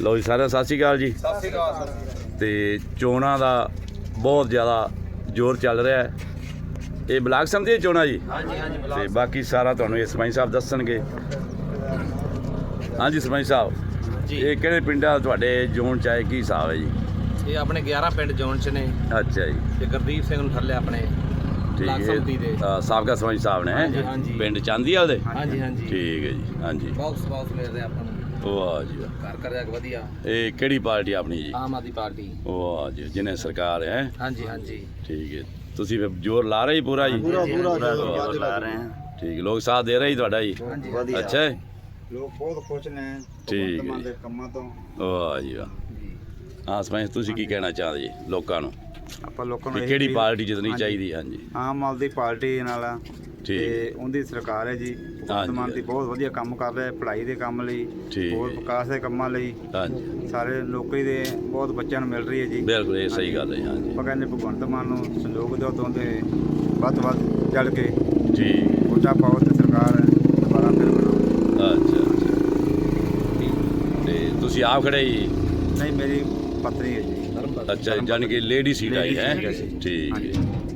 ਲੋ ਜੀ ਸਾਰਿਆਂ ਨੂੰ ਸਤਿ ਸ਼੍ਰੀ ਅਕਾਲ ਜੀ। ਸਤਿ ਸ਼੍ਰੀ ਅਕਾਲ ਤੇ ਚੋਣਾਂ ਦਾ ਬਹੁਤ ਜ਼ਿਆਦਾ ਜ਼ੋਰ ਚੱਲ ਰਿਹਾ ਹੈ। ਇਹ ਬਲਾਕ ਸਮਝੇ ਚੋਣਾਂ ਜੀ? ਹਾਂਜੀ ਹਾਂਜੀ ਤੇ ਬਾਕੀ ਸਾਰਾ ਤੁਹਾਨੂੰ ਇਹ ਸਰਪੰਚ ਸਾਹਿਬ ਦੱਸਣਗੇ। ਹਾਂਜੀ ਸਰਪੰਚ ਸਾਹਿਬ ਜੀ। ਇਹ ਕਿਹੜੇ ਪਿੰਡਾਂ ਦਾ ਤੁਹਾਡੇ ਜ਼ੋਨ ਚ ਆਏ ਕੀ ਹਿਸਾਬ ਹੈ ਜੀ? ਇਹ ਆਪਣੇ 11 ਪਿੰਡ ਜ਼ੋਨ ਚ ਨੇ। ਅੱਛਾ ਜੀ। ਤੇ ਗੁਰਦੀਪ ਸਿੰਘ ਨੂੰ ਥੱਲੇ ਆਪਣੇ ਬਲਾਕ ਠੀਕ ਹੈ ਸਾਬਕਾ ਸਰਪੰਚ ਸਾਹਿਬ ਨੇ ਹਾਂਜੀ, ਹਾਂਜੀ। ਪਿੰਡ ਚਾਂਦੀਵਾਲ ਦੇ ਹਾਂਜੀ ਹਾਂਜੀ। ਠੀਕ ਹੈ ਜੀ ਹਾਂਜੀ। ਬਾਕਸ ਬਾਕਸ ਮਿਲਦੇ ਆਪਾਂ ਨੂੰ। ਵਾਹ ਜੀ ਵਾਹ। ਘਰ ਘਰ ਜਾ ਕੇ ਵਧੀਆ? ਇਹ ਕਿਹੜੀ ਪਾਰਟੀ ਆਪਣੀ ਜੀ? ਆਮ ਆਦਮੀ ਪਾਰਟੀ। ਵਾਹ ਜੀ ਜਿਹਨੇ ਸਰਕਾਰ ਹੈ। ਹਾਂਜੀ ਹਾਂਜੀ। ਠੀਕ ਹੈ। ਤੁਸੀਂ ਫਿਰ ਜ਼ੋਰ ਲਾ ਰਹੇ ਜੀ ਪੂਰਾ ਜੀ? ਪੂਰਾ- ਪੂਰਾ ਜ਼ੋਰ ਲਾ ਰਹੇ ਹਾਂ। ਠੀਕ ਹੈ, ਲੋਕ ਸਾਥ ਦੇ ਰਹੇ ਜੀ ਤੁਹਾਡਾ ਜੀ? ਹਾਂਜੀ। ਅੱਛਾ ਹੈ ਲੋਕ ਬਹੁਤ ਖੁਸ਼ ਨੇ ਠੀਕ ਹੈ ਦੇ ਕੰਮਾਂ ਤੋਂ। ਵਾਹ ਜੀ ਵਾਹ। ਹਾਂ ਸਰਪੰਚ ਤੁਸੀਂ ਕੀ ਕਹਿਣਾ ਚਾਹਦੇ ਜੀ ਲੋਕਾਂ ਨੂੰ? ਆਪਾਂ ਲੋਕਾਂ ਕਿ ਨੂੰ ਕਿਹੜੀ ਪਾਰਟੀ ਜਿੱਤਣੀ। ਚਾਹੀਦੀ ਹਾਂਜੀ। ਆਮ ਆਦਮੀ ਪਾਰਟੀ ਨਾਲ ਆ ਤੇ ਉਹਦੀ ਸਰਕਾਰ ਹੈ ਜੀ। ਭਗਵੰਤ ਹਾਂਜੀ। ਮਾਨ ਦੀ ਬਹੁਤ ਵਧੀਆ ਕੰਮ ਕਰ ਰਿਹਾ ਹੈ ਪੜ੍ਹਾਈ ਦੇ ਕੰਮ ਲਈ ਹੋਰ। ਵਿਕਾਸ ਦੇ ਕੰਮਾਂ ਲਈ। ਸਾਰੇ ਨੌਕਰੀ ਦੇ ਬਹੁਤ ਬੱਚਿਆਂ ਨੂੰ ਮਿਲ ਰਹੀ ਹੈ ਜੀ। ਬਿਲਕੁਲ ਇਹ ਸਹੀ ਗੱਲ ਹੈ ਹਾਂਜੀ। ਆਪਾਂ ਕਹਿੰਦੇ ਭਗਵੰਤ ਮਾਨ ਨੂੰ ਸੰਯੋਗ ਦਿਓ ਤੋਂ ਤੇ ਵੱਧ ਵੱਧ ਚੱਲ ਕੇ। ਠੀਕ। ਵੋਟਾਂ ਪਾਓ ਤੇ ਸਰਕਾਰ ਦੁਬਾਰਾ ਫਿਰ ਬਣਾਓ। ਅੱਛਾ ਤੇ ਤੁਸੀਂ ਆਪ ਖੜੇ ਜੀ? ਨਹੀਂ ਮੇਰੀ ਪਤਨੀ ਹੈ ਜੀ। ਅੱਛਾ ਜਾਨ ਕਿ ਲੇਡੀ ਸੀਟ ਆਈ ਹੈ। ਠੀਕ। ਹੈ।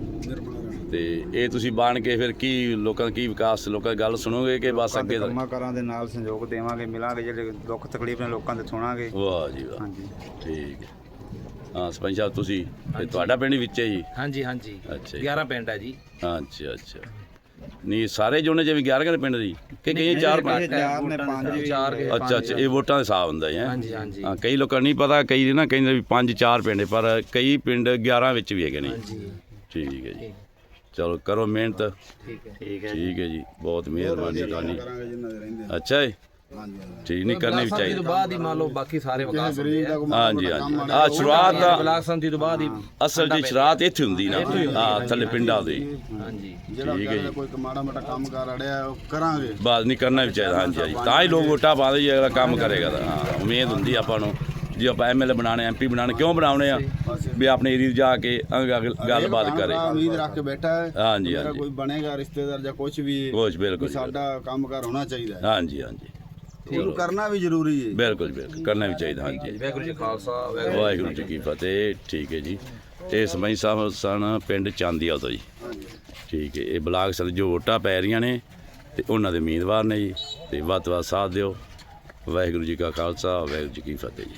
ਤੇ ਇਹ ਤੁਸੀਂ ਬਾਣ ਕੇ ਫਿਰ ਕੀ ਲੋਕਾਂ ਦਾ ਕੀ ਵਿਕਾਸ ਲੋਕਾਂ ਦੀ ਗੱਲ ਸੁਣੋਗੇ ਕਿ ਬਸ ਅੱਗੇ ਦਾ- ਕੰਮਾਂ ਕਾਰਾਂ ਦੇ ਨਾਲ ਸੰਯੋਗ ਦੇਵਾਂਗੇ ਮਿਲਾਂਗੇ ਜਿਹੜੇ ਦੁੱਖ ਤਕਲੀਫ ਨੇ ਲੋਕਾਂ ਦੇ ਸੁਣਾਂਗੇ। ਵਾਹ ਜੀ ਵਾਹ। ਹਾਂਜੀ। ਠੀਕ ਹੈ। ਹਾਂ ਸਰਪੰਚ ਸਾਹਿਬ ਤੁਸੀਂ ਇਹ ਤੁਹਾਡਾ ਪਿੰਡ ਵਿੱਚ ਹੈ ਜੀ? ਹਾਂਜੀ ਹਾਂਜੀ। ਅੱਛਾ ਜੀ। 11 ਪਿੰਡ ਹੈ ਜੀ। ਅੱਛਾ ਅੱਛਾ। ਨਹੀਂ ਸਾਰੇ ਜੋਨੇ ਜਿਵੇਂ 11 ਦੇ ਪਿੰਡ ਦੀ? ਕਿ ਕਈ ਚਾਰ ਪੰਜ? ਚਾਰ ਨੇ ਪੰਜ ਵੀ ਚਾਰ ਕੇ ਅੱਛਾ ਅੱਛਾ ਇਹ ਵੋਟਾਂ ਦੇ ਹਿਸਾਬ ਹੁੰਦਾ ਹੈ? ਹਾਂਜੀ ਹਾਂਜੀ। ਹਾਂ ਕਈ ਲੋਕਾਂ ਨੂੰ ਨਹੀਂ ਪਤਾ ਕਈ ਨਾ ਕਹਿੰਦੇ ਵੀ ਪੰਜ ਚਾਰ ਪਿੰਡ ਪਰ ਕਈ ਪਿੰਡ 11 ਵਿੱਚ ਵੀ ਹੈਗੇ ਨੇ ਹਾਂਜੀ। ਠੀਕ ਹੈ ਜੀ। ਚਲੋ ਕਰੋ ਮਿਹਨਤ। ਠੀਕ ਹੈ। ਠੀਕ ਹੈ ਜੀ। ਬਹੁਤ ਮਿਹਰਬਾਨੀ ਤੁਹਾਡੀ ਕਰਾਂਗੇ ਜਿੰਨਾਂ ਦੇ ਰਹਿੰਦੇ ਅੱਛਾ ਠੀਕ ਨਹੀਂ ਕਰਨੀ ਵੀ ਚਾਹੀਦੀ। ਤੋਂ ਬਾਅਦ ਹੀ ਮੰਨ ਲਓ ਬਾਕੀ ਸਾਰੇ ਵਿਕਾਸ ਹੁੰਦੇ ਆ। ਹਾਂਜੀ ਹਾਂਜੀ। ਆ ਸ਼ੁਰੂਆਤ ਦਾ ਬਲਾਕ ਸੰਮਤੀ ਤੋਂ ਬਾਅਦ ਹੀ ਅਸਲ ਜੀ ਸ਼ੁਰੂਆਤ ਇੱਥੇ ਹੁੰਦੀ ਨਾ। ਹਾਂ ਥੱਲੇ ਪਿੰਡਾਂ ਦੇ। ਹਾਂਜੀ। ਠੀਕ ਹੈ ਜੀ। ਕੋਈ ਮਾੜਾ ਮੋਟਾ ਕੰਮ ਕਰ ਅੜਿਆ ਉਹ ਕਰਾਂਗੇ। ਬਾਤ ਨਹੀਂ ਕਰਨਾ ਵੀ ਚਾਹੀਦਾ। ਹਾਂਜੀ ਹਾਂਜੀ। ਤਾਂ ਹੀ ਲੋਕ ਵੋਟਾਂ ਪਾਉਂਦੇ ਜੀ ਅਗਲਾ ਕੰਮ ਕਰੇਗਾ ਤਾਂ। ਹਾਂ ਉਮੀਦ ਹੁੰਦੀ ਆਪਾਂ ਨੂੰ। ਜੇ ਆਪਾਂ ਐਮਐਲਏ ਬਣਾਣੇ ਐਮਪੀ ਬਣਾਣੇ ਕਿਉਂ ਬਣਾਉਣੇ ਆ? ਵੀ ਆਪਣੇ ਏਰੀਆ 'ਚ ਜਾ ਕੇ ਗੱਲਬਾਤ ਕਰੇ। ਉਮੀਦ ਰੱਖ ਕੇ ਬੈਠਾ ਹੈ। ਹਾਂਜੀ ਹਾਂਜੀ। ਕੋਈ ਬਣੇਗਾ ਰਿਸ਼ਤੇਦਾਰ ਜਾਂ ਕੁਝ ਵੀ ਵੀ ਬਿਲਕੁਲ ਸਾਡਾ ਕੰਮਕਾਰ ਹੋਣਾ ਚਾਹੀਦਾ ਹੈ। ਹਾਂਜੀ ਹਾਂਜੀ। ਉਹਨੂੰ ਕਰਨਾ ਵੀ ਜ਼ਰੂਰੀ ਹੈ। ਬਿਲਕੁਲ ਬਿਲਕੁਲ। ਕਰਨਾ ਵੀ ਚਾਹੀਦਾ ਹਾਂਜੀ। ਵਾਹਿਗੁਰੂ ਜੀ ਖਾਲਸਾ ਵਾਹਿਗੁਰੂ ਜੀ ਕੀ ਫਤਿਹ। ਠੀਕ ਹੈ ਜੀ। ਇਹ ਸਮਈ ਸਾਹਿਬ ਸਨ ਪਿੰਡ ਚਾਂਦੀਵਾਲ ਤੋਂ ਜੀ। ਠੀਕ ਹੈ। ਇਹ ਬਲਾਕ ਸਦ ਜੋ ਵੋਟਾਂ ਪੈ ਰਹੀਆਂ ਨੇ ਤੇ ਉਹਨਾਂ ਦੇ ਉਮੀਦਵਾਰ ਨੇ ਜੀ। ਤੇ ਵੱਧ ਤੋਂ ਵੱਧ ਸਾਥ ਦਿਓ। ਵਾਹਿਗੁਰੂ ਜੀ ਕਾ ਖਾਲਸਾ ਵਾਹਿਗੁਰੂ ਜੀ ਕੀ ਫਤਿਹ ਜੀ।